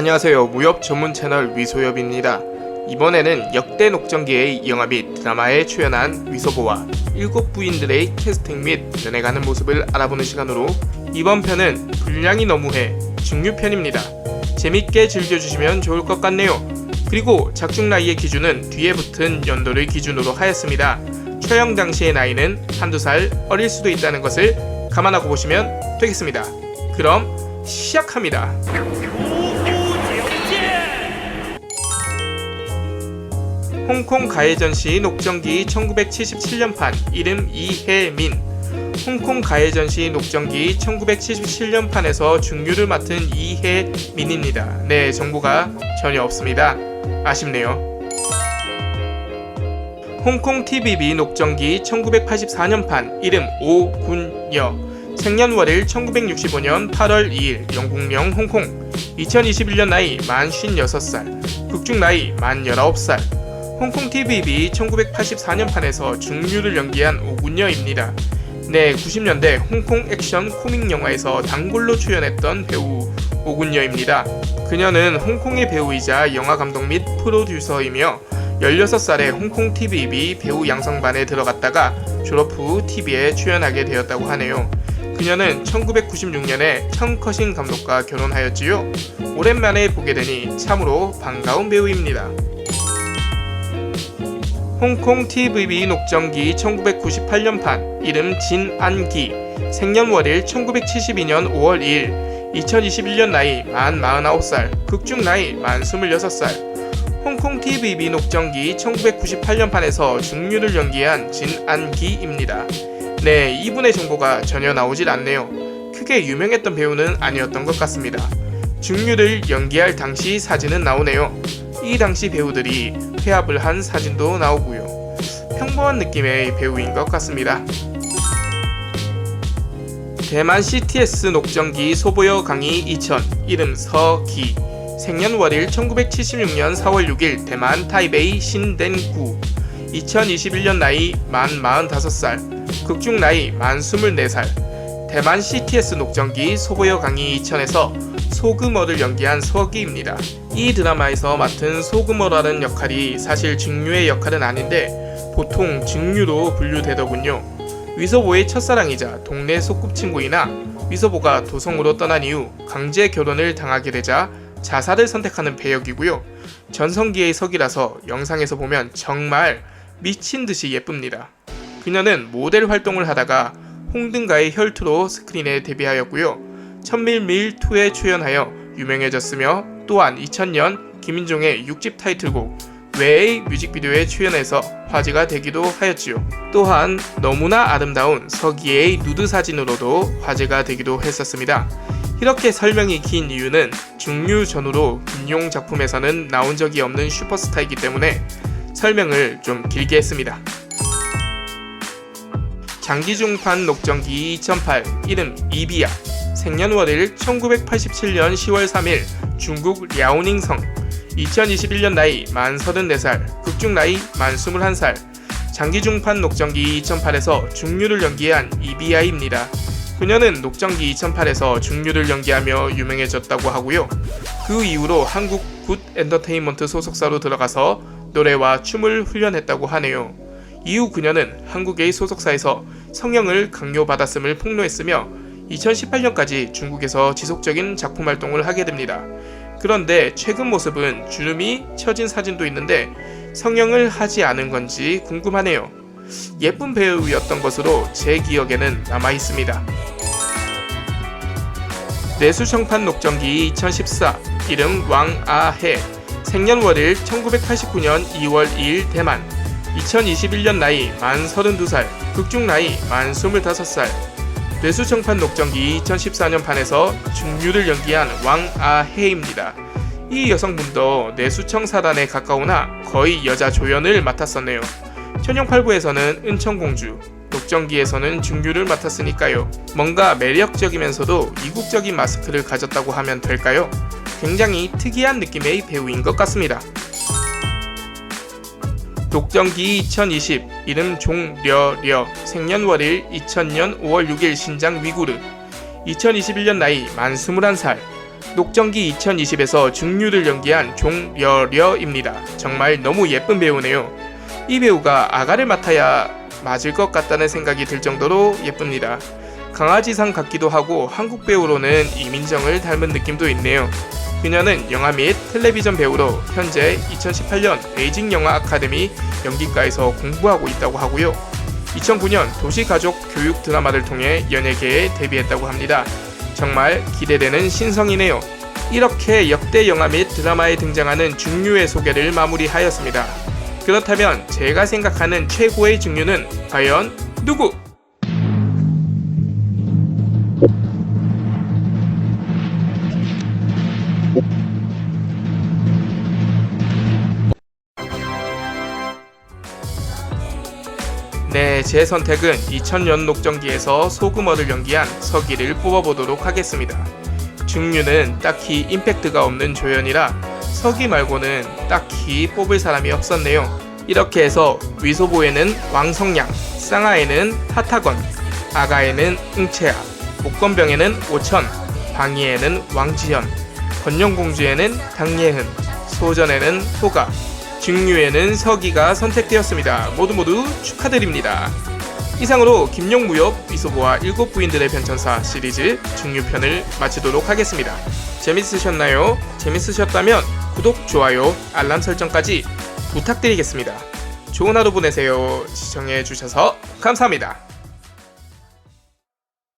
안녕하세요. 무협 전문 채널 위소엽입니다. 이번에는 역대 녹정기의 영화 및 드라마에 출연한 위소보와 일곱 부인들의 캐스팅 및 연애가는 모습을 알아보는 시간으로 이번 편은 분량이 너무해 중류편입니다. 재밌게 즐겨주시면 좋을 것 같네요. 그리고 작중 나이의 기준은 뒤에 붙은 연도를 기준으로 하였습니다. 촬영 당시의 나이는 한두 살 어릴 수도 있다는 것을 감안하고 보시면 되겠습니다. 그럼 시작합니다. 홍콩 가해전시 녹정기 1977년판 이름 이혜민 홍콩 가해전시 녹정기 1977년판에서 중류를 맡은 이혜민입니다. 네, 정보가 전혀 없습니다. 아쉽네요. 홍콩 TVB 녹정기 1984년판 이름 오군여 생년월일 1965년 8월 2일 영국령 홍콩 2021년 나이 만 56살 극중 나이 만 19살 홍콩 TVB 1984년판에서 중류를 연기한 오군여입니다. 네, 90년대 홍콩 액션 코믹 영화에서 단골로 출연했던 배우 오군여입니다. 그녀는 홍콩의 배우이자 영화 감독 및 프로듀서이며 16살에 홍콩 TVB 배우 양성반에 들어갔다가 졸업 후 TV에 출연하게 되었다고 하네요. 그녀는 1996년에 청커신 감독과 결혼하였지요. 오랜만에 보게 되니 참으로 반가운 배우입니다. 홍콩 TVB 녹정기 1998년판 이름 진안기 생년월일 1972년 5월 2일 2021년 나이 만 49살 극중 나이 만 26살 홍콩 TVB 녹정기 1998년판에서 중류를 연기한 진안기입니다. 네, 이분의 정보가 전혀 나오질 않네요. 크게 유명했던 배우는 아니었던 것 같습니다. 중류를 연기할 당시 사진은 나오네요. 이 당시 배우들이 회합을 한 사진도 나오고요. 평범한 느낌의 배우인 것 같습니다. 대만 CTS 녹정기 소보여 강의 2000 이름 서기 생년월일 1976년 4월 6일 대만 타이베이 신덴구 2021년 나이 만 45살 극중 나이 만 24살 대만 CTS 녹정기 소보여 강의 2000에서 소금어를 연기한 서기입니다. 이 드라마에서 맡은 소금어라는 역할이 사실 중류의 역할은 아닌데 보통 중류로 분류되더군요. 위서보의 첫사랑이자 동네 소꿉친구이나 위서보가 도성으로 떠난 이후 강제 결혼을 당하게 되자 자살을 선택하는 배역이고요. 전성기의 석이라서 영상에서 보면 정말 미친 듯이 예쁩니다. 그녀는 모델 활동을 하다가 홍등가의 혈투로 스크린에 데뷔하였고요. 천밀 밀2에 출연하여 유명해졌으며 또한 2000년 김인종의 6집 타이틀곡 외의 뮤직비디오에 출연해서 화제가 되기도 하였지요. 또한 너무나 아름다운 서기의 누드 사진으로도 화제가 되기도 했었습니다. 이렇게 설명이 긴 이유는 중류 전후로 김용 작품에서는 나온 적이 없는 슈퍼스타이기 때문에 설명을 좀 길게 했습니다. 장기중판 녹정기 2008 이름 이비야 생년 월일 1987년 10월 3일 중국 랴오닝성 2021년 나이 만 34살 극중 나이 만 21살 장기 중판 녹정기 2008에서 중류를 연기한 이비아입니다. 그녀는 녹정기 2008에서 중류를 연기하며 유명해졌다고 하고요. 그 이후로 한국 굿 엔터테인먼트 소속사로 들어가서 노래와 춤을 훈련했다고 하네요. 이후 그녀는 한국의 소속사에서 성형을 강요받았음을 폭로했으며 2018년까지 중국에서 지속적인 작품 활동을 하게 됩니다. 그런데 최근 모습은 주름이 처진 사진도 있는데 성형을 하지 않은 건지 궁금하네요. 예쁜 배우였던 것으로 제 기억에는 남아 있습니다. 내수청판 녹정기 2014 이름 왕아해 생년월일 1989년 2월 2일 대만 2021년 나이 만 32살 극중 나이 만 25살 뇌수청판 녹정기 2014년 판에서 중류를 연기한 왕아해입니다. 이 여성분도 뇌수청 사단에 가까우나 거의 여자 조연을 맡았었네요. 천룡팔부에서는 은청공주, 녹정기에서는 중류를 맡았으니까요. 뭔가 매력적이면서도 이국적인 마스크를 가졌다고 하면 될까요? 굉장히 특이한 느낌의 배우인 것 같습니다. 녹정기 2020 이름 종려려 생년 월일 2000년 5월 6일 신장 위구르 2021년 나이 만 21살 녹정기 2020에서 중류를 연기한 종려려입니다. 정말 너무 예쁜 배우네요. 이 배우가 아가를 맡아야 맞을 것 같다는 생각이 들 정도로 예쁩니다. 강아지상 같기도 하고 한국 배우로는 이민정을 닮은 느낌도 있네요. 그녀는 영화 및 텔레비전 배우로 현재 2018년 베이징 영화 아카데미 연기과에서 공부하고 있다고 하고요. 2009년 도시가족 교육 드라마를 통해 연예계에 데뷔했다고 합니다. 정말 기대되는 신성이네요. 이렇게 역대 영화 및 드라마에 등장하는 중류의 소개를 마무리하였습니다. 그렇다면 제가 생각하는 최고의 중류는 과연 누구? 네, 제 선택은 2000년 녹정기에서 소금어를 연기한 서기를 뽑아보도록 하겠습니다. 중류는 딱히 임팩트가 없는 조연이라 서기 말고는 딱히 뽑을 사람이 없었네요. 이렇게 해서 위소보에는 왕성양, 쌍하에는 하타건, 아가에는 응채아, 목건병에는 오천, 방이에는 왕지현, 건영공주에는 강예흔, 소전에는 호가, 중류에는 서기가 선택되었습니다. 모두 모두 축하드립니다. 이상으로 김용무협 위소보와 일곱 부인들의 변천사 시리즈 중류편을 마치도록 하겠습니다. 재밌으셨나요? 재밌으셨다면 구독, 좋아요, 알람 설정까지 부탁드리겠습니다. 좋은 하루 보내세요. 시청해주셔서 감사합니다.